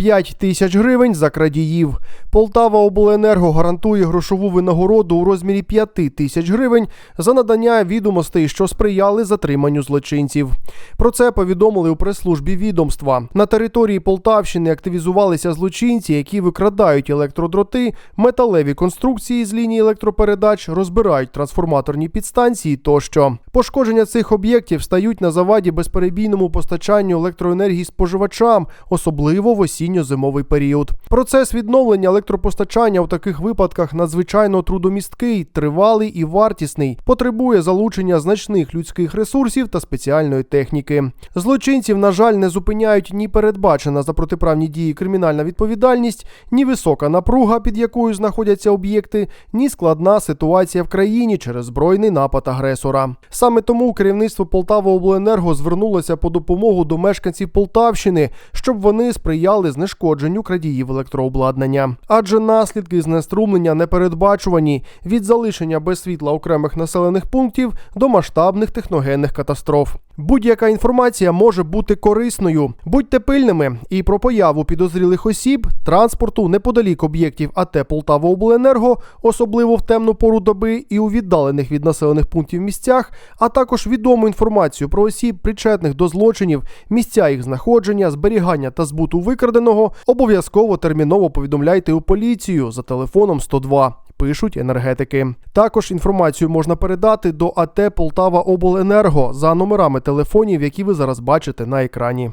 5 тисяч гривень за крадіїв. Полтава Обленерго гарантує грошову винагороду у розмірі 5 тисяч гривень за надання відомостей, що сприяли затриманню злочинців. Про це повідомили у прес-службі відомства. На території Полтавщини активізувалися злочинці, які викрадають електродроти, металеві конструкції з лінії електропередач, розбирають трансформаторні підстанції тощо. Пошкодження цих об'єктів стають на заваді безперебійному постачанню електроенергії споживачам, особливо в осінньо-зимовий період. Процес відновлення електропостачання у таких випадках надзвичайно трудомісткий, тривалий і вартісний, потребує залучення значних людських ресурсів та спеціальної техніки. Злочинців, на жаль, не зупиняють ні передбачена за протиправні дії кримінальна відповідальність, ні висока напруга, під якою знаходяться об'єкти, ні складна ситуація в країні через збройний напад агресора. Саме тому керівництво Полтаваобленерго звернулося по допомогу до мешканців Полтавщини, щоб вони сприяли знешкодженню крадіїв електрообладнання. Адже наслідки знеструмлення не передбачувані від залишення без світла окремих населених пунктів до масштабних техногенних катастроф. Будь-яка інформація може бути корисною. Будьте пильними і про появу підозрілих осіб, транспорту неподалік об'єктів АТ Полтаваобленерго, особливо в темну пору доби і у віддалених від населених пунктів місцях, а також відому інформацію про осіб, причетних до злочинів, місця їх знаходження, зберігання та збуту викраденого, обов'язково терміново повідомляйте у поліцію за телефоном 102 пишуть енергетики. Також інформацію можна передати до АТ Полтава Обленерго за номерами телефонів, які ви зараз бачите на екрані.